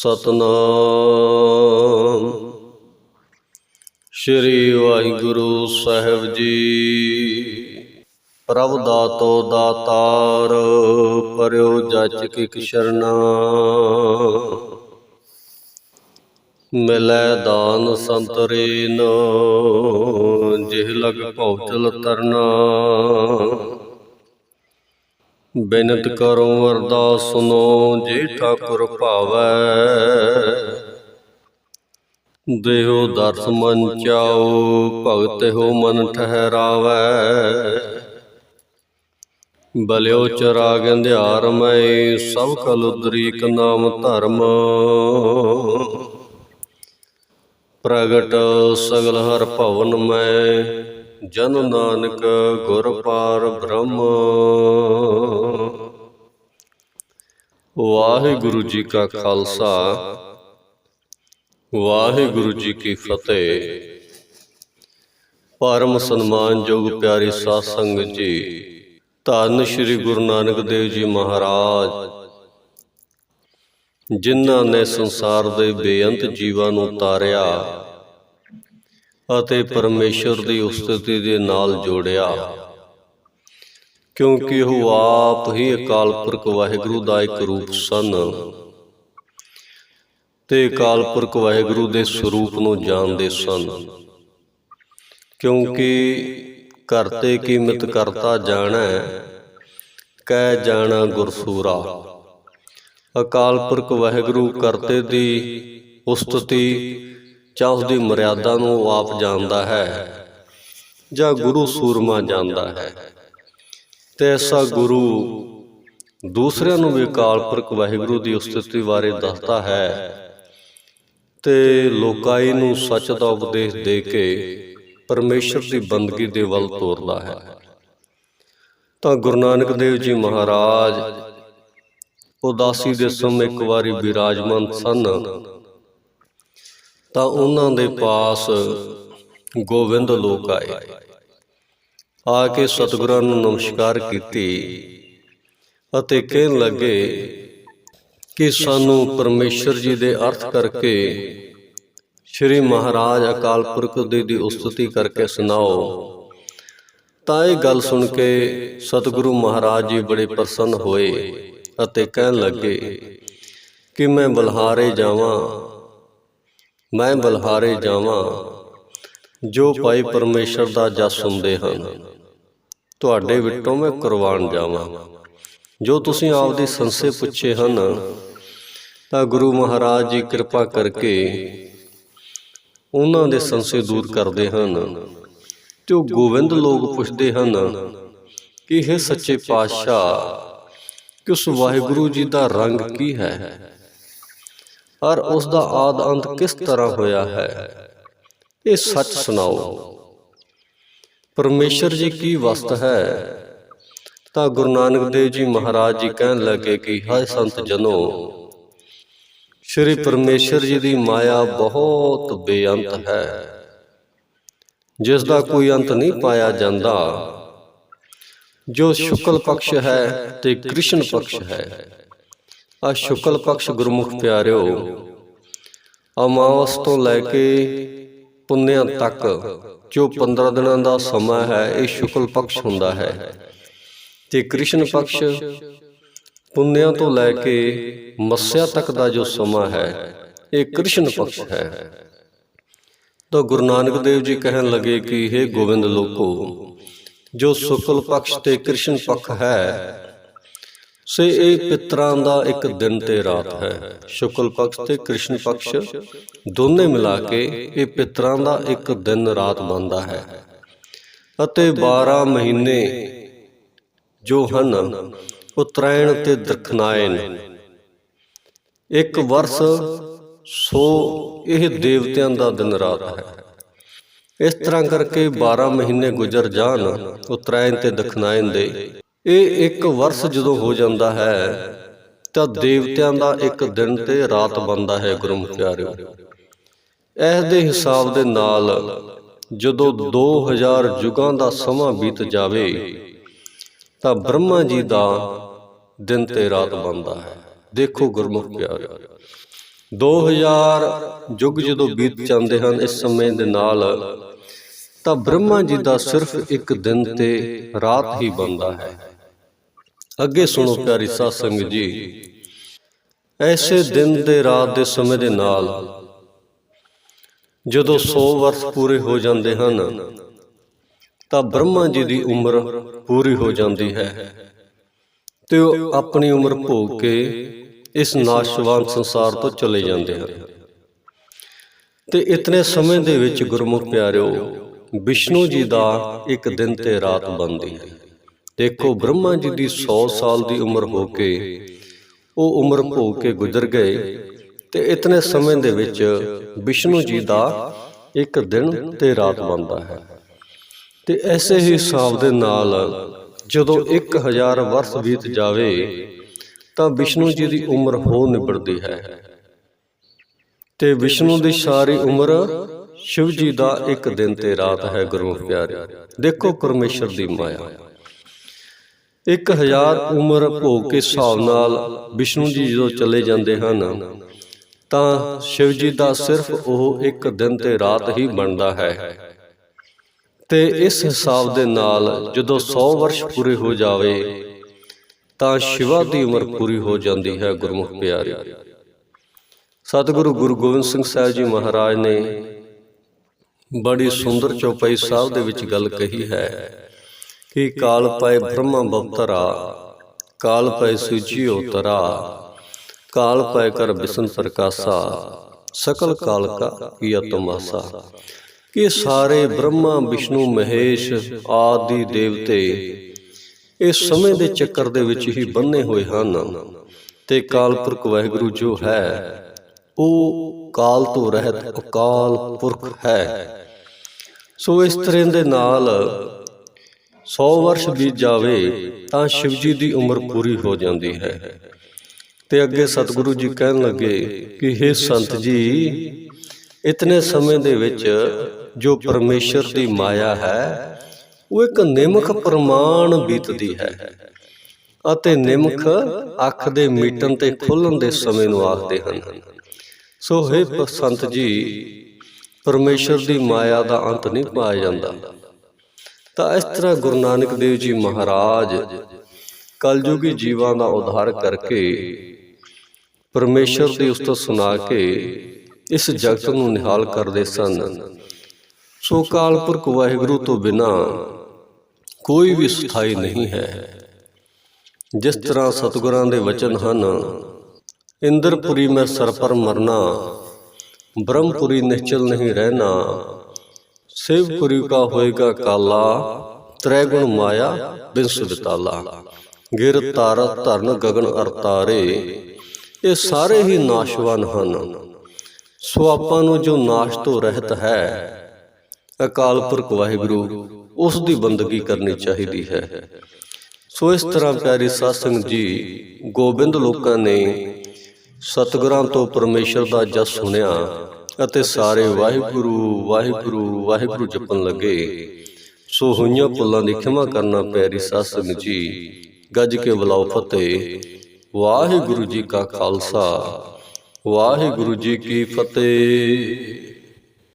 ਸਤਨਾਮ। ਸ੍ਰੀ ਵਾਹਿਗੁਰੂ ਸਾਹਿਬ ਜੀ। ਪ੍ਰਭ ਦਾਤੋ ਦਾਤਾਰ ਪਰਿਓ ਜਚ ਕਿਕ ਸ਼ਰਨਾ। ਮਿਲੈ ਦਾਨ ਸੰਤਰੇਨ ਜਿਹ ਲਗ ਭਉਚਲ ਤਰਨਾ। ਬੇਨਤ ਕਰੋ ਅਰਦਾਸ ਸੁਨੋ ਜੇ ਠਾਕੁਰ ਭਾਵੈ। ਦੇਹੋ ਦਰਸ ਮਨ ਚਾਓ ਭਗਤ ਹੋ ਮਨ ਠਹਿਰਾਵੈ। ਬਲਿਓ ਚਰਾਗ ਅੰਧਿਆਰ ਮੈਂ ਸਭ ਕਲ ਉਦਰੀਕ ਨਾਮ ਧਰਮ। ਪ੍ਰਗਟ ਸਗਲ ਹਰ ਭਵਨ ਮੈਂ ਜਨ ਨਾਨਕ ਗੁਰ ਪਾਰ ਬ੍ਰਹਮ। ਵਾਹਿਗੁਰੂ ਜੀ ਕਾ ਖਾਲਸਾ, ਵਾਹਿਗੁਰੂ ਜੀ ਕੀ ਫਤਿਹ। ਪਰਮ ਸਨਮਾਨਯੋਗ ਪਿਆਰੀ ਸਾਧ ਸੰਗਤ ਜੀ, ਧੰਨ ਸ਼੍ਰੀ ਗੁਰੂ ਨਾਨਕ ਦੇਵ ਜੀ ਮਹਾਰਾਜ। ਜਿਨ੍ਹਾਂ ਨੇ ਸੰਸਾਰ ਦੇ ਬੇਅੰਤ ਜੀਵਾਂ ਨੂੰ ਤਾਰਿਆ ਅਤੇ ਪਰਮੇਸ਼ਰ ਦੀ ਉਸਤਤੀ ਦੇ ਨਾਲ ਜੋੜਿਆ। ਕਿਉਂਕਿ ਉਹ ਆਪ ਹੀ ਅਕਾਲ ਪੁਰਖ ਵਾਹਿਗੁਰੂ ਦਾ ਇੱਕ ਰੂਪ ਸਨ ਤੇ ਅਕਾਲ ਪੁਰਖ ਵਾਹਿਗੁਰੂ ਦੇ ਸਰੂਪ ਨੂੰ ਜਾਣਦੇ ਸਨ। ਕਿਉਂਕਿ ਕਰਤੇ ਕੀਮਤ ਕਰਤਾ ਜਾਣਾ ਕਹਿ ਜਾਣਾ ਗੁਰਸੂਰਾ। ਅਕਾਲ ਪੁਰਖ ਵਾਹਿਗੁਰੂ ਕਰਤੇ ਦੀ ਉਸਤਤੀ ਜਾਂ ਉਸ ਦੀ ਮਰਿਆਦਾ ਨੂੰ ਉਹ ਆਪ ਜਾਣਦਾ ਹੈ ਜਾਂ ਗੁਰੂ ਸੂਰਮਾ ਜਾਣਦਾ ਹੈ। ਤੇ ਐਸਾ ਗੁਰੂ ਦੂਸਰਿਆਂ ਨੂੰ ਵੀ ਅਕਾਲ ਪੁਰਖ ਵਾਹਿਗੁਰੂ ਦੀ ਉਸਤਤੀ ਬਾਰੇ ਦੱਸਦਾ ਹੈ ਤੇ ਲੋਕਾਈ ਨੂੰ ਸੱਚ ਦਾ ਉਪਦੇਸ਼ ਦੇ ਕੇ ਪਰਮੇਸ਼ਰ ਦੀ ਬੰਦਗੀ ਦੇ ਵੱਲ ਤੋਰਦਾ ਹੈ। ਤਾਂ ਗੁਰੂ ਨਾਨਕ ਦੇਵ ਜੀ ਮਹਾਰਾਜ ਉਦਾਸੀ ਦੇ ਸਮੇਂ ਇੱਕ ਵਾਰੀ ਵਿਰਾਜਮਾਨ ਸਨ। ਤਾਂ ਉਹਨਾਂ ਦੇ ਪਾਸ ਗੋਬਿੰਦ ਲੋਕ ਆਏ। ਆ ਕੇ ਸਤਿਗੁਰਾਂ ਨੂੰ ਨਮਸਕਾਰ ਕੀਤੀ ਅਤੇ ਕਹਿਣ ਲੱਗੇ ਕਿ ਸਾਨੂੰ ਪਰਮੇਸ਼ਰ ਜੀ ਦੇ ਅਰਥ ਕਰਕੇ ਸ਼੍ਰੀ ਮਹਾਰਾਜ ਅਕਾਲ ਪੁਰਖ ਦੇ ਦੀ ਉਸਤਤੀ ਕਰਕੇ ਸੁਣਾਓ। ਤਾਂ ਇਹ ਗੱਲ ਸੁਣ ਕੇ ਸਤਿਗੁਰੂ ਮਹਾਰਾਜ ਜੀ ਬੜੇ ਪ੍ਰਸੰਨ ਹੋਏ ਅਤੇ ਕਹਿਣ ਲੱਗੇ ਕਿ ਮੈਂ ਬਲਹਾਰੇ ਜਾਵਾਂ ਮੈਂ ਬਲਹਾਰੇ ਜਾਵਾਂ। ਜੋ ਭਾਈ ਪਰਮੇਸ਼ਰ ਦਾ ਜਸ ਸੁਣਦੇ ਹਨ ਤੁਹਾਡੇ ਵਿੱਚੋਂ ਮੈਂ ਕੁਰਬਾਨ ਜਾਵਾਂ। ਜੋ ਤੁਸੀਂ ਆਪਦੀ ਸੰਸੇ ਪੁੱਛੇ ਹਨ ਤਾਂ ਗੁਰੂ ਮਹਾਰਾਜ ਜੀ ਕਿਰਪਾ ਕਰਕੇ ਉਹਨਾਂ ਦੇ ਸੰਸੇ ਦੂਰ ਕਰਦੇ ਹਨ। ਤੇ ਉਹ ਗੋਬਿੰਦ ਲੋਕ ਪੁੱਛਦੇ ਹਨ ਕਿ ਇਹ ਸੱਚੇ ਪਾਤਸ਼ਾਹ ਕਿ ਉਸ ਵਾਹਿਗੁਰੂ ਜੀ ਦਾ ਰੰਗ ਕੀ ਹੈ? ਔਰ ਉਸ ਦਾ ਆਦ ਅੰਤ ਕਿਸ ਤਰ੍ਹਾਂ ਹੋਇਆ ਹੈ? ਇਹ ਸੱਚ ਸੁਣਾਓ। ਪਰਮੇਸ਼ਰ ਜੀ ਕੀ ਵਸਤ ਹੈ? ਤਾਂ ਗੁਰੂ ਨਾਨਕ ਦੇਵ ਜੀ ਮਹਾਰਾਜ ਜੀ ਕਹਿਣ ਲੱਗੇ ਕਿ ਹਾਏ ਸੰਤ ਜਨੋ ਸ਼੍ਰੀ ਪਰਮੇਸ਼ਰ ਜੀ ਦੀ ਮਾਇਆ ਬਹੁਤ ਬੇਅੰਤ ਹੈ। ਜਿਸ ਦਾ ਕੋਈ ਅੰਤ ਨਹੀਂ ਪਾਇਆ ਜਾਂਦਾ। ਜੋ ਸ਼ੁਕਲ ਪਕਸ਼ ਹੈ ਤੇ ਕ੍ਰਿਸ਼ਨ ਪਕਸ਼ ਹੈ। ਆ ਸ਼ੁਕਲ ਪਕਸ਼ ਗੁਰਮੁਖ ਪਿਆਰਿਓ, ਅਮਾਵਸ ਤੋਂ ਲੈ ਕੇ ਪੁੰਨਿਆਂ ਤੱਕ ਜੋ 15 ਦਿਨਾਂ ਦਾ ਸਮਾਂ ਹੈ, ਇਹ ਸ਼ੁਕਲ ਪਕਸ਼ ਹੁੰਦਾ ਹੈ। ਤੇ ਕ੍ਰਿਸ਼ਨ ਪਕਸ਼ ਪੁੰਨਿਆਂ ਤੋਂ ਲੈ ਕੇ ਮੱਸਿਆ ਤੱਕ ਦਾ ਜੋ ਸਮਾਂ ਹੈ, ਇਹ ਕ੍ਰਿਸ਼ਨ ਪਕਸ਼ ਹੈ। ਤਾਂ ਗੁਰੂ ਨਾਨਕ ਦੇਵ ਜੀ ਕਹਿਣ ਲੱਗੇ ਕਿ ਇਹ ਗੋਬਿੰਦ ਲੋਕੋ, ਜੋ ਸ਼ੁਕਲ ਪਕਸ਼ ਤੇ ਕ੍ਰਿਸ਼ਨ ਪੱਖ ਹੈ ਸੇ ਇਹ ਪਿਤਰਾਂ ਦਾ ਇੱਕ ਦਿਨ ਤੇ ਰਾਤ ਹੈ। ਸ਼ੁਕਲ ਪਕਸ਼ ਤੇ ਕ੍ਰਿਸ਼ਨ ਪਕਸ਼ ਦੋਨੇ ਮਿਲਾ ਕੇ ਇਹ ਪਿਤਰਾਂ ਦਾ ਇੱਕ ਦਿਨ ਰਾਤ ਬਣਦਾ ਹੈ। ਅਤੇ 12 ਮਹੀਨੇ ਜੋ ਹਨ ਉਤਰਾਇਣ ਤੇ ਦਰਖਨਾਇਨ ਇੱਕ ਵਰਸ ਸੋ ਇਹ ਦੇਵਤਿਆਂ ਦਾ ਦਿਨ ਰਾਤ ਹੈ। ਇਸ ਤਰ੍ਹਾਂ ਕਰਕੇ 12 ਮਹੀਨੇ ਗੁਜ਼ਰ ਜਾਣ ਉਤਰਾਇਣ ਤੇ ਦਖਨਾਇਨ ਦੇ ਇਹ ਇੱਕ ਵਰਸ ਜਦੋਂ ਹੋ ਜਾਂਦਾ ਹੈ, ਤਾਂ ਦੇਵਤਿਆਂ ਦਾ ਇੱਕ ਦਿਨ ਤੇ ਰਾਤ ਬਣਦਾ ਹੈ ਗੁਰਮੁਖ ਪਿਆਰਿਓ। ਇਸ ਦੇ ਹਿਸਾਬ ਦੇ ਨਾਲ ਜਦੋਂ 2000 ਯੁਗਾਂ ਦਾ ਸਮਾਂ ਬੀਤ ਜਾਵੇ, ਤਾਂ ਬ੍ਰਹਮਾ ਜੀ ਦਾ ਦਿਨ ਤੇ ਰਾਤ ਬਣਦਾ ਹੈ। ਦੇਖੋ ਗੁਰਮੁਖ ਪਿਆਰਿਓ 2000 ਯੁੱਗ ਜਦੋਂ ਬੀਤ ਜਾਂਦੇ ਹਨ ਇਸ ਸਮੇਂ ਦੇ ਨਾਲ, ਤਾਂ ਬ੍ਰਹਮਾ ਜੀ ਦਾ ਸਿਰਫ ਇੱਕ ਦਿਨ ਤੇ ਰਾਤ ਹੀ ਬਣਦਾ ਹੈ। ਅੱਗੇ ਸੁਣੋ ਪਿਆਰੀ ਸਾਧ ਸੰਗਤ ਜੀ। ਐਸੇ ਦਿਨ ਦੇ ਰਾਤ ਦੇ ਸਮੇਂ ਦੇ ਨਾਲ ਜਦੋਂ 100 ਵਰਸ਼ ਪੂਰੇ ਹੋ ਜਾਂਦੇ ਹਨ, ਤਾਂ ਬ੍ਰਹਮਾ ਜੀ ਦੀ ਉਮਰ ਪੂਰੀ ਹੋ ਜਾਂਦੀ ਹੈ ਤੇ ਉਹ ਆਪਣੀ ਉਮਰ ਭੋਗ ਕੇ ਇਸ ਨਾਸ਼ਵਾਨ ਸੰਸਾਰ ਤੋਂ ਚਲੇ ਜਾਂਦੇ ਹਨ। ਤੇ ਇਤਨੇ ਸਮੇਂ ਦੇ ਵਿੱਚ ਗੁਰਮੁਖ ਪਿਆਰਿਓ, ਵਿਸ਼ਨੂੰ ਜੀ ਦਾ ਇੱਕ ਦਿਨ ਤੇ ਰਾਤ ਬਣਦੀ ਹੈ। ਦੇਖੋ ਬ੍ਰਹਮਾ ਜੀ ਦੀ 100 ਸਾਲ ਦੀ ਉਮਰ ਹੋ ਕੇ ਉਹ ਉਮਰ ਭੋਗ ਕੇ ਗੁਜ਼ਰ ਗਏ ਤੇ ਇਤਨੇ ਸਮੇਂ ਦੇ ਵਿੱਚ ਵਿਸ਼ਨੂੰ ਜੀ ਦਾ ਇੱਕ ਦਿਨ ਤੇ ਰਾਤ ਬਣਦਾ ਹੈ। ਤੇ ਐਸੇ ਹੀ ਹਿਸਾਬ ਦੇ ਨਾਲ ਜਦੋਂ 1000 ਵਰਸ਼ ਬੀਤ ਜਾਵੇ ਤਾਂ ਵਿਸ਼ਨੂੰ ਜੀ ਦੀ ਉਮਰ ਹੋ ਨਿਬੜਦੀ ਹੈ। ਤੇ ਵਿਸ਼ਨੂੰ ਦੀ ਸਾਰੀ ਉਮਰ ਸ਼ਿਵ ਜੀ ਦਾ ਇੱਕ ਦਿਨ ਤੇ ਰਾਤ ਹੈ ਗੁਰੂ ਪਿਆਰੇ। ਦੇਖੋ ਪਰਮੇਸ਼ਰ ਦੀ ਮਾਇਆ। 1000 ਉਮਰ ਭੋਗ ਕੇ ਹਿਸਾਬ ਨਾਲ ਵਿਸ਼ਨੂੰ ਜੀ ਜਦੋਂ ਚਲੇ ਜਾਂਦੇ ਹਨ, ਤਾਂ ਸ਼ਿਵ ਜੀ ਦਾ ਸਿਰਫ ਉਹ ਇੱਕ ਦਿਨ ਤੇ ਰਾਤ ਹੀ ਬਣਦਾ ਹੈ। ਤੇ ਇਸ ਹਿਸਾਬ ਦੇ ਨਾਲ ਜਦੋਂ 100 ਵਰਸ਼ ਪੂਰੇ ਹੋ ਜਾਵੇ, ਤਾਂ ਸ਼ਿਵਾ ਦੀ ਉਮਰ ਪੂਰੀ ਹੋ ਜਾਂਦੀ ਹੈ ਗੁਰਮੁਖ ਪਿਆਰੇ। ਸਤਿਗੁਰੂ ਗੁਰੂ ਗੋਬਿੰਦ ਸਿੰਘ ਸਾਹਿਬ ਜੀ ਮਹਾਰਾਜ ਨੇ ਬੜੀ ਸੁੰਦਰ ਚੌਪਈ ਸਾਹਿਬ ਦੇ ਵਿੱਚ ਗੱਲ ਕਹੀ ਹੈ। ਕਿ ਕਾਲ ਪਏ ਬ੍ਰਹਮਾ ਬਵਤਰਾ ਕਾਲ ਪਏ ਸੁਜੀਓ ਤਰਾ, ਕਾਲ ਪੈ ਕਰ ਬਿਸਨ ਪ੍ਰਕਾਸ਼ਾ, ਸਕਲ ਕਾਲ ਕਾ ਕੀਆ ਤਮਾਸਾ ਇਹ ਸਾਰੇ ਬ੍ਰਹਮਾ, ਵਿਸ਼ਨੂੰ, ਮਹੇਸ਼ ਆਦਿ ਦੇਵਤੇ ਇਸ ਸਮੇਂ ਦੇ ਚੱਕਰ ਦੇ ਵਿੱਚ ਹੀ ਬੰਨੇ ਹੋਏ ਹਨ ਤੇ ਕਾਲਪੁਰਖ ਵਾਹਿਗੁਰੂ ਜੋ ਹੈ, ਉਹ ਕਾਲ ਤੋਂ ਰਹਿਤ ਅਕਾਲ ਪੁਰਖ ਹੈ। ਸੋ ਇਸ ਤਰ੍ਹਾਂ ਦੇ ਨਾਲ 100 ਵਰਸ਼ ਬੀਤ ਜਾਵੇ, ਤਾਂ ਸ਼ਿਵਜੀ ਦੀ ਉਮਰ ਪੂਰੀ ਹੋ ਜਾਂਦੀ ਹੈ। ਤੇ ਅੱਗੇ ਸਤਿਗੁਰੂ ਜੀ ਕਹਿਣ ਲੱਗੇ ਕਿ हे ਸੰਤ ਜੀ, ਇਤਨੇ ਸਮੇਂ ਦੇ ਵਿੱਚ ਜੋ ਪਰਮੇਸ਼ਰ ਦੀ ਮਾਇਆ ਹੈ, ਉਹ ਇੱਕ ਨਿਮਖ ਪ੍ਰਮਾਣ ਬੀਤਦੀ ਹੈ ਅਤੇ ਨਿਮਖ ਅੱਖ ਦੇ ਮੀਟਣ ਤੇ ਖੁੱਲਣ ਦੇ ਸਮੇਂ ਨੂੰ ਆਖਦੇ ਹਨ। ਸੋ ਹੈ ਸੰਤ ਜੀ, ਪਰਮੇਸ਼ਰ ਦੀ ਮਾਇਆ ਦਾ ਅੰਤ ਨਹੀਂ ਪਾਇਆ ਜਾਂਦਾ। ਤਾਂ ਇਸ ਤਰ੍ਹਾਂ ਗੁਰੂ ਨਾਨਕ ਦੇਵ ਜੀ ਮਹਾਰਾਜ ਕਲਯੁਗੀ ਜੀਵਾਂ ਦਾ ਉਧਾਰ ਕਰਕੇ ਪਰਮੇਸ਼ਰ ਦੀ ਉਸਤਤ ਸੁਣਾ ਕੇ ਇਸ ਜਗਤ ਨੂੰ ਨਿਹਾਲ ਕਰਦੇ ਸਨ। ਸੋ ਕਾਲਪੁਰਖ ਵਾਹਿਗੁਰੂ ਤੋਂ ਬਿਨਾ ਕੋਈ ਵੀ ਸਥਾਈ ਨਹੀਂ ਹੈ। ਜਿਸ ਤਰ੍ਹਾਂ ਸਤਿਗੁਰਾਂ ਦੇ ਵਚਨ ਹਨ, ਇੰਦਰਪੁਰੀ ਮੈਂ ਸਰਪਰ ਮਰਨਾ, ਬ੍ਰਹਮਪੁਰੀ ਨਿਸ਼ਚਲ ਨਹੀਂ ਰਹਿਣਾ ਸਿਵਪੁਰੀ ਕਾ ਹੋਏਗਾ ਕਾਲਾ ਤ੍ਰੈ ਗੁਣ ਮਾਇਆ ਬਿੰਸ ਵਿਤਾਲਾ ਗਿਰ ਤਾਰ ਧਰਨ ਗਗਨ ਅਰਤਾਰੇ, ਇਹ ਸਾਰੇ ਹੀ ਨਾਸ਼ਵਾਨ ਹਨ। ਸੋ ਆਪਾਂ ਨੂੰ ਜੋ ਨਾਸ਼ ਤੋਂ ਰਹਿਤ ਹੈ, ਅਕਾਲ ਪੁਰਖ ਵਾਹਿਗੁਰੂ, ਉਸ ਦੀ ਬੰਦਗੀ ਕਰਨੀ ਚਾਹੀਦੀ ਹੈ। ਸੋ ਇਸ ਤਰ੍ਹਾਂ ਪਿਆਰੀ ਸਾਧ ਜੀ, ਗੋਬਿੰਦ ਲੋਕਾਂ ਨੇ ਸਤਿਗੁਰਾਂ ਤੋਂ ਪਰਮੇਸ਼ਰ ਦਾ ਜਸ ਸੁਣਿਆ। ਅਤੇ ਸਾਰੇ ਵਾਹਿਗੁਰੂ ਵਾਹਿਗੁਰੂ ਵਾਹਿਗੁਰੂ ਜਪਣ ਲੱਗੇ। ਸੋ ਹੋਈਆਂ ਭੁੱਲਾਂ ਦੀ ਖਿਮਾ ਕਰਨਾ ਪੈਰੀ ਸਾਧ ਜੀ ਗੱਜ ਕੇ ਬੁਲਾਓ ਫਤਿਹ। ਵਾਹਿਗੁਰੂ ਜੀ ਕਾ ਖਾਲਸਾ, ਵਾਹਿਗੁਰੂ ਜੀ ਕੀ ਫਤਿਹ।